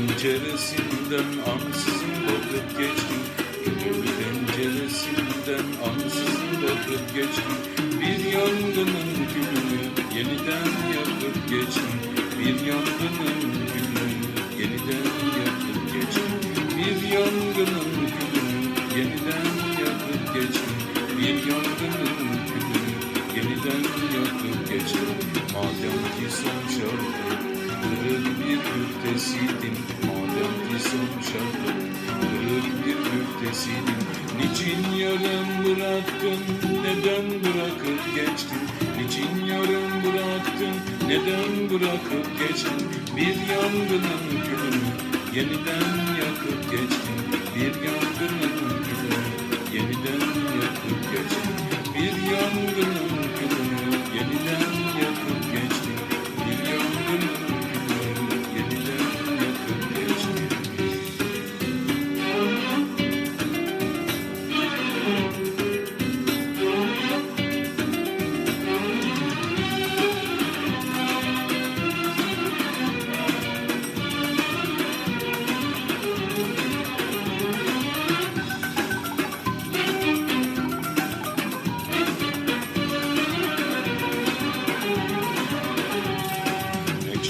penceresinden ansızın bakıp geçtim. Gönül penceresinden ansızın bakıp geçtim. Bir yangının külünü yeniden yakıp geçtim. Bir yangının külünü yeniden yakıp geçtim. Bir yangının külünü yeniden yakıp geçtim. Bir yangının külünü yeniden yakıp geçtim. Madem ki son kırık bir Madem şarkı kırık bir güftesiydin Niçin yarım bıraktın? Neden bırakıp geçtin? Niçin yarım bıraktın? Neden bırakıp geçtin? Bir yangının külünü yeniden yakıp geçtin. Bir yangının külünü yeniden yakıp geçtin. Bir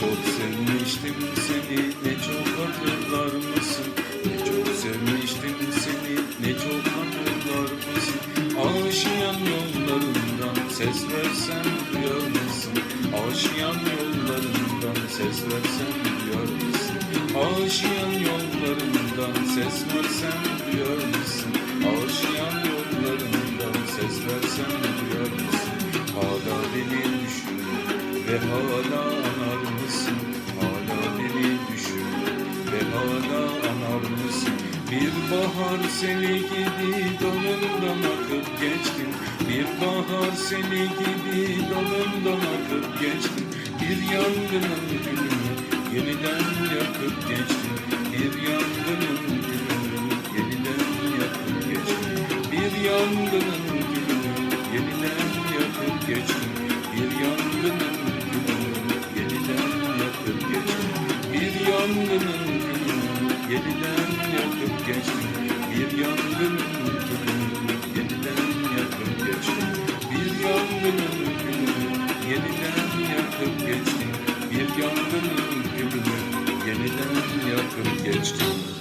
çok sevmiştim seni ne çok hatırlar mısın? Ne çok sevmiştim seni ne çok hatırlar mısın? Aşiyan yollarından ses versen duyar mısın? Aşiyan yollarından ses versen duyar mısın? Aşiyan yollarından ses versen duyar mısın? Aşiyan yollarından ses versen duyar mısın? Hala beni düşün ve hala hala anar mısın? Bir bahar seni gibi dalından akıp geçtin Bir bahar seni gibi dalından akıp geçtin Bir yangının gülünü yeniden yakıp geçtin Bir yangının gülünü yeniden yakıp geçtin Bir yangının gülünü yeniden yakıp geçtin Bir yangının yeniden yakıp geçtin Bir yangının gülünü yeniden yakıp geçtin Bir yangının gülünü yeniden yakıp geçtin Bir yangının gülünü yeniden yakıp geçtin